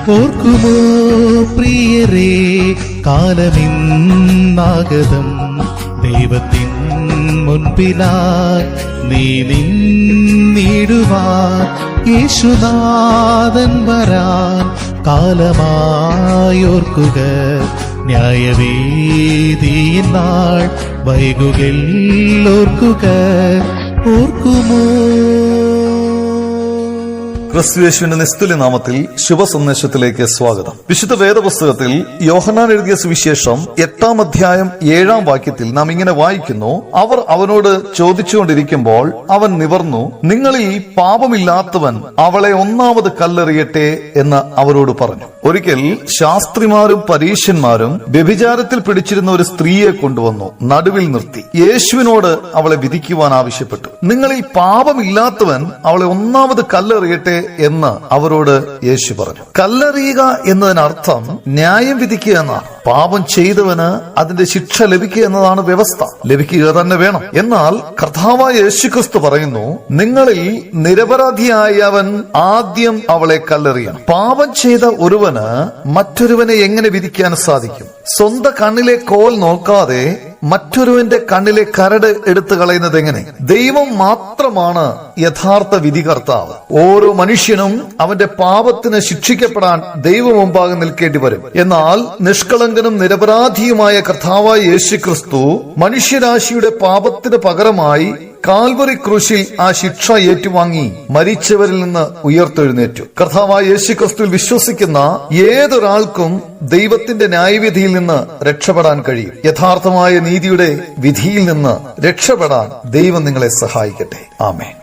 ഓർക്കുമോ പ്രിയരേ കാലമിന്നാഗതം ദൈവത്തിൻ മുൻപിലായി നീ നിന്നിടുവാൻ യേശുനാഥൻ വരാൻ കാലമായോർക്കുക ന്യായവേദിയിൽ നാൾ വൈകുകിൽ ഓർക്കുക ഓർക്കുമോ ക്രിസ്തുയേശുവിന്റെ നിസ്തുല്യ നാമത്തിൽ ശുഭസന്ദേശത്തിലേക്ക് സ്വാഗതം. വിശുദ്ധ വേദപുസ്തകത്തിൽ യോഹനാൻ എഴുതിയ സുവിശേഷം എട്ടാം അധ്യായം ഏഴാം വാക്യത്തിൽ നാം ഇങ്ങനെ വായിക്കുന്നു അവർ അവനോട് ചോദിച്ചുകൊണ്ടിരിക്കുമ്പോൾ അവൻ നിവർന്നു നിങ്ങളിൽ പാപമില്ലാത്തവൻ അവളെ ഒന്നാമത് കല്ലെറിയട്ടെ എന്ന് അവരോട് പറഞ്ഞു. ഒരിക്കൽ ശാസ്ത്രിമാരും പരീശന്മാരും വ്യഭിചാരത്തിൽ പിടിച്ചിരുന്ന ഒരു സ്ത്രീയെ കൊണ്ടുവന്നു നടുവിൽ നിർത്തി. യേശുവിനോട് അവളെ വിധിക്കുവാൻ ആവശ്യപ്പെട്ടു. നിങ്ങളിൽ പാപമില്ലാത്തവൻ അവളെ ഒന്നാമത് കല്ലെറിയട്ടെ എന്ന് അവരോട് യേശു പറഞ്ഞു. കല്ലെറിയുക എന്നതിനർത്ഥം ന്യായം വിധിക്കുക എന്നാണ് പാപം ചെയ്തവന് അതിന്റെ ശിക്ഷ ലഭിക്കുക എന്നതാണ് വ്യവസ്ഥ. ലഭിക്കുക തന്നെ വേണം. എന്നാൽ കർത്താവായ യേശുക്രിസ്തു പറയുന്നു നിങ്ങളിൽ നിരപരാധിയായവൻ ആദ്യം അവളെ കല്ലെറിയണം. പാപം ചെയ്ത ഒരുവന് മറ്റൊരുവനെ എങ്ങനെ വിധിക്കാൻ സാധിക്കും? സ്വന്തം കണ്ണിലെ കോൽ നോക്കാതെ മറ്റൊരുവന്റെ കണ്ണിലെ കരട് എടുത്തു കളയുന്നത് എങ്ങനെ? ദൈവം മാത്രമാണ് യഥാർത്ഥ വിധികർത്താവ്. ഓരോ മനുഷ്യനും അവന്റെ പാപത്തിന് ശിക്ഷിക്കപ്പെടാൻ ദൈവം മുമ്പാകെ നിൽക്കേണ്ടി വരും. എന്നാൽ നിഷ്കളങ്കനും നിരപരാധിയുമായ കർത്താവായ യേശുക്രിസ്തു മനുഷ്യരാശിയുടെ പാപത്തിന് പകരമായി കാൽവറി ക്രൂശിൽ ആ ശിക്ഷ ഏറ്റുവാങ്ങി മരിച്ചവരിൽ നിന്ന് ഉയർത്തെഴുന്നേറ്റു. കർത്താവായ യേശുക്രിസ്തുവിൽ വിശ്വസിക്കുന്ന ഏതൊരാൾക്കും ദൈവത്തിന്റെ ന്യായവിധിയിൽ നിന്ന് രക്ഷപ്പെടാൻ കഴിയും. യഥാർത്ഥമായ നീതിയുടെ വിധിയിൽ നിന്ന് രക്ഷപ്പെടാൻ ദൈവം നിങ്ങളെ സഹായിക്കട്ടെ. ആമേൻ.